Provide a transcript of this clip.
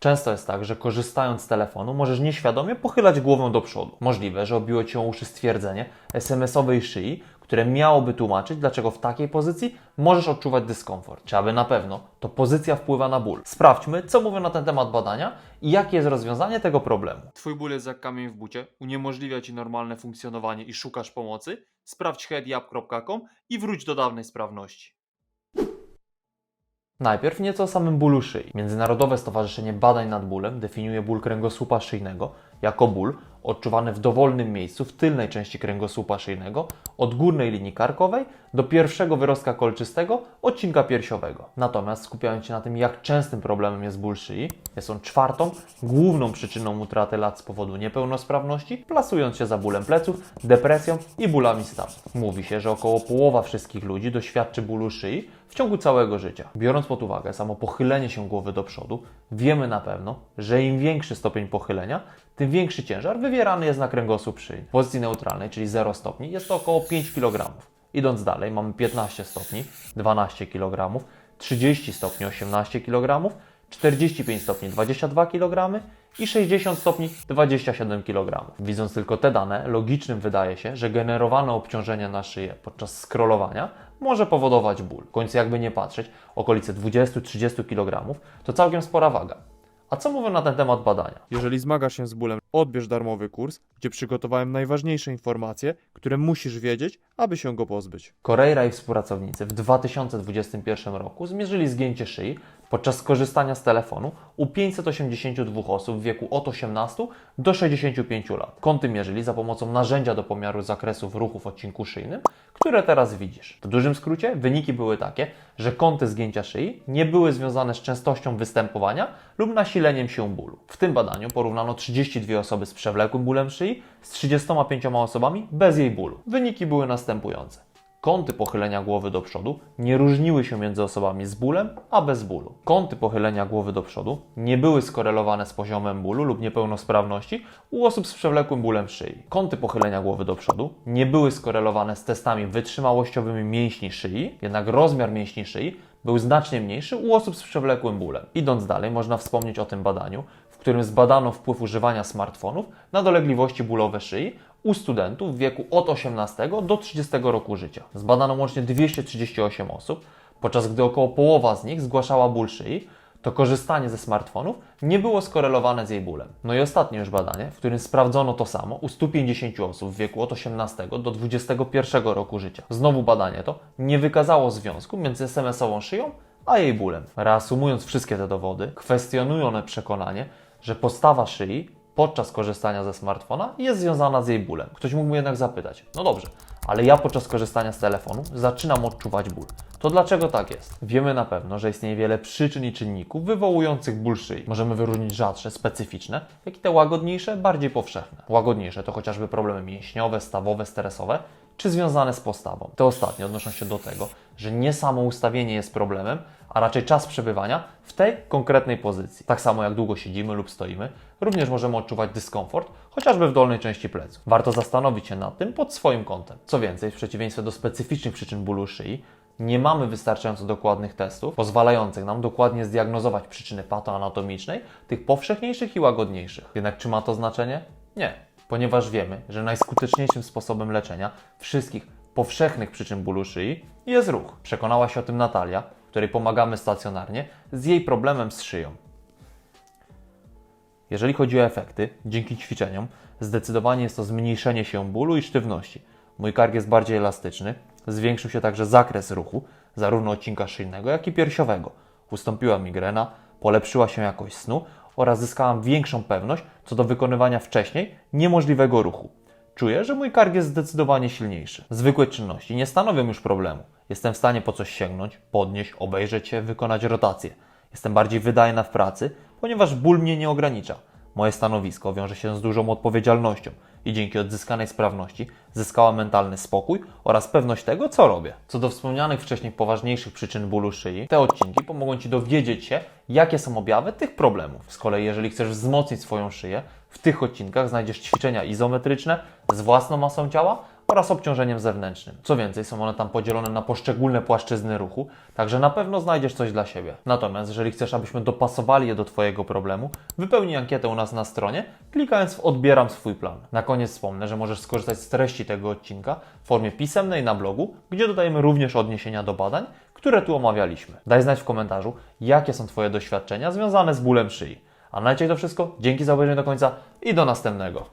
Często jest tak, że korzystając z telefonu możesz nieświadomie pochylać głowę do przodu. Możliwe, że obiło Cię uszy stwierdzenie SMS-owej szyi, które miałoby tłumaczyć, dlaczego w takiej pozycji możesz odczuwać dyskomfort. Czy aby na pewno to pozycja wpływa na ból. Sprawdźmy, co mówią na ten temat badania i jakie jest rozwiązanie tego problemu. Twój ból jest jak kamień w bucie, uniemożliwia Ci normalne funkcjonowanie i szukasz pomocy? Sprawdź headyup.com i wróć do dawnej sprawności. Najpierw nieco o samym bólu szyi. Międzynarodowe Stowarzyszenie Badań nad Bólem definiuje ból kręgosłupa szyjnego jako ból odczuwany w dowolnym miejscu w tylnej części kręgosłupa szyjnego od górnej linii karkowej do pierwszego wyrostka kolczystego odcinka piersiowego. Natomiast skupiając się na tym, jak częstym problemem jest ból szyi, jest on czwartą główną przyczyną utraty lat z powodu niepełnosprawności, plasując się za bólem pleców, depresją i bólami stawów. Mówi się, że około połowa wszystkich ludzi doświadczy bólu szyi w ciągu całego życia. Biorąc pod uwagę samo pochylenie się głowy do przodu, wiemy na pewno, że im większy stopień pochylenia, tym większy ciężar wywierany jest na kręgosłup szyi. W pozycji neutralnej, czyli 0 stopni, jest to około 5 kg. Idąc dalej, mamy 15 stopni, 12 kg, 30 stopni, 18 kg, 45 stopni, 22 kg i 60 stopni, 27 kg. Widząc tylko te dane, logicznym wydaje się, że generowane obciążenie na szyję podczas scrollowania może powodować ból. W końcu jakby nie patrzeć, okolice 20-30 kg to całkiem spora waga. A co mówią na ten temat badania? Jeżeli zmagasz się z bólem, odbierz darmowy kurs, gdzie przygotowałem najważniejsze informacje, które musisz wiedzieć, aby się go pozbyć. Correira i współpracownicy w 2021 roku zmierzyli zgięcie szyi podczas skorzystania z telefonu u 582 osób w wieku od 18 do 65 lat. Kąty mierzyli za pomocą narzędzia do pomiaru zakresów ruchu w odcinku szyjnym, które teraz widzisz. W dużym skrócie wyniki były takie, że kąty zgięcia szyi nie były związane z częstością występowania lub nasileniem się bólu. W tym badaniu porównano 32 osoby z przewlekłym bólem szyi z 35 osobami bez jej bólu. Wyniki były następujące. Kąty pochylenia głowy do przodu nie różniły się między osobami z bólem a bez bólu. Kąty pochylenia głowy do przodu nie były skorelowane z poziomem bólu lub niepełnosprawności u osób z przewlekłym bólem szyi. Kąty pochylenia głowy do przodu nie były skorelowane z testami wytrzymałościowymi mięśni szyi, jednak rozmiar mięśni szyi był znacznie mniejszy u osób z przewlekłym bólem. Idąc dalej, można wspomnieć o tym badaniu, w którym zbadano wpływ używania smartfonów na dolegliwości bólowe szyi u studentów w wieku od 18 do 30 roku życia. Zbadano łącznie 238 osób, podczas gdy około połowa z nich zgłaszała ból szyi, to korzystanie ze smartfonów nie było skorelowane z jej bólem. No i ostatnie już badanie, w którym sprawdzono to samo u 150 osób w wieku od 18 do 21 roku życia. Znowu badanie to nie wykazało związku między SMS-ową szyją a jej bólem. Reasumując wszystkie te dowody, kwestionują one przekonanie, że postawa szyi podczas korzystania ze smartfona jest związana z jej bólem. Ktoś mógłby jednak zapytać, no dobrze, ale ja podczas korzystania z telefonu zaczynam odczuwać ból. To dlaczego tak jest? Wiemy na pewno, że istnieje wiele przyczyn i czynników wywołujących ból szyi. Możemy wyróżnić rzadsze, specyficzne, jak i te łagodniejsze, bardziej powszechne. Łagodniejsze to chociażby problemy mięśniowe, stawowe, stresowe, czy związane z postawą. Te ostatnie odnoszą się do tego, że nie samo ustawienie jest problemem, a raczej czas przebywania w tej konkretnej pozycji. Tak samo jak długo siedzimy lub stoimy, również możemy odczuwać dyskomfort, chociażby w dolnej części pleców. Warto zastanowić się nad tym pod swoim kątem. Co więcej, w przeciwieństwie do specyficznych przyczyn bólu szyi, nie mamy wystarczająco dokładnych testów pozwalających nam dokładnie zdiagnozować przyczyny patoanatomicznej tych powszechniejszych i łagodniejszych. Jednak czy ma to znaczenie? Nie, ponieważ wiemy, że najskuteczniejszym sposobem leczenia wszystkich powszechnych przyczyn bólu szyi jest ruch. Przekonała się o tym Natalia, której pomagamy stacjonarnie z jej problemem z szyją. Jeżeli chodzi o efekty, dzięki ćwiczeniom, zdecydowanie jest to zmniejszenie się bólu i sztywności. Mój kark jest bardziej elastyczny, zwiększył się także zakres ruchu, zarówno odcinka szyjnego, jak i piersiowego. Ustąpiła migrena, polepszyła się jakość snu oraz zyskałam większą pewność co do wykonywania wcześniej niemożliwego ruchu. Czuję, że mój kark jest zdecydowanie silniejszy. Zwykłe czynności nie stanowią już problemu. Jestem w stanie po coś sięgnąć, podnieść, obejrzeć się, wykonać rotację. Jestem bardziej wydajna w pracy, ponieważ ból mnie nie ogranicza. Moje stanowisko wiąże się z dużą odpowiedzialnością i dzięki odzyskanej sprawności zyskała mentalny spokój oraz pewność tego, co robię. Co do wspomnianych wcześniej poważniejszych przyczyn bólu szyi, te odcinki pomogą Ci dowiedzieć się, jakie są objawy tych problemów. Z kolei, jeżeli chcesz wzmocnić swoją szyję, w tych odcinkach znajdziesz ćwiczenia izometryczne z własną masą ciała oraz obciążeniem zewnętrznym. Co więcej, są one tam podzielone na poszczególne płaszczyzny ruchu, także na pewno znajdziesz coś dla siebie. Natomiast jeżeli chcesz, abyśmy dopasowali je do Twojego problemu, wypełnij ankietę u nas na stronie, klikając w Odbieram swój plan. Na koniec wspomnę, że możesz skorzystać z treści tego odcinka w formie pisemnej na blogu, gdzie dodajemy również odniesienia do badań, które tu omawialiśmy. Daj znać w komentarzu, jakie są Twoje doświadczenia związane z bólem szyi. A na dzisiaj to wszystko. Dzięki za obejrzenie do końca i do następnego.